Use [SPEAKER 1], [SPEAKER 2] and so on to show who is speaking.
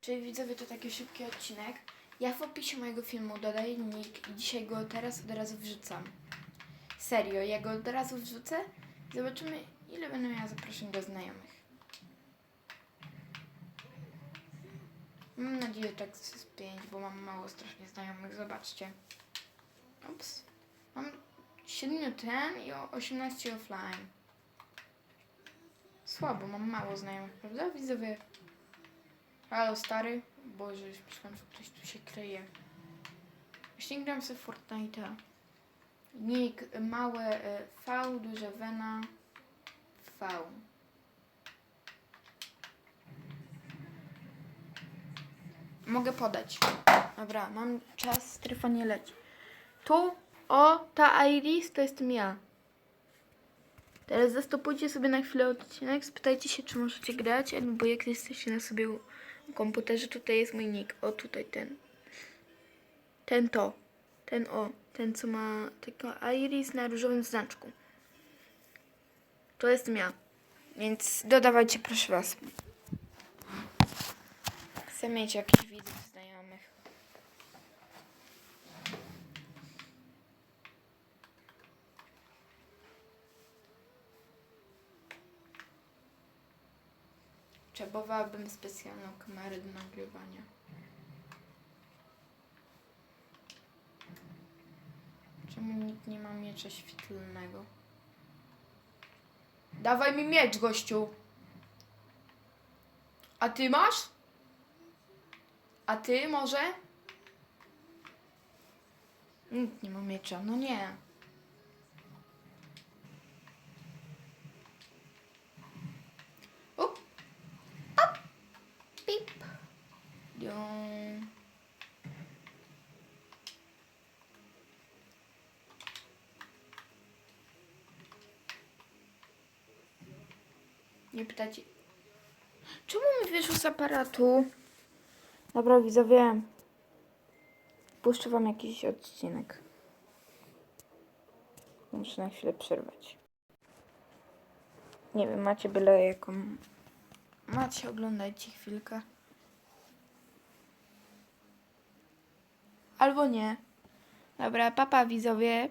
[SPEAKER 1] Czyli widzowie, to taki szybki odcinek. Ja w opisie mojego filmu dodaję nick i dzisiaj go teraz od razu wrzucam. Serio, ja go od razu wrzucę. Zobaczymy, ile będę miała zaproszeń do znajomych. Mam nadzieję, tak z 5, bo mam mało strasznie znajomych. Zobaczcie. Ups. Mam 7 ten i o 18 offline. Słabo, mam mało znajomych, prawda? Widzowie. Halo stary. Boże, już myślałam, że ktoś tu się kryje. Właśnie gram sobie Fortnite'a. Nick, małe e, V, duże Wena, V. Mogę podać. Dobra, mam czas, strefa nie leci. Tu, o, ta Iris to jestem ja. Teraz zastopujcie sobie na chwilę odcinek, spytajcie się, czy możecie grać, albo jak jesteście na sobie komputerze, tutaj jest mój nick. O, tutaj ten. Ten to. Ten o. Ten, co ma tylko iris na różowym znaczku. To jestem ja. Więc dodawajcie, proszę was. Chcę mieć jakichś widzów znajomych. Potrzebowałabym specjalną kamerę do nagrywania. Czemu nikt nie ma miecza świetlnego? Dawaj mi miecz, gościu! A ty masz? A ty może? Nikt nie ma miecza, no nie. Diong. Nie pytacie. Czemu mi wyszło z aparatu? Dobra, widzowie. Puszczę wam jakiś odcinek. Muszę na chwilę przerwać. Nie wiem, macie byle jaką. Macie, oglądajcie chwilkę. Albo nie. Dobra, papa widzowie.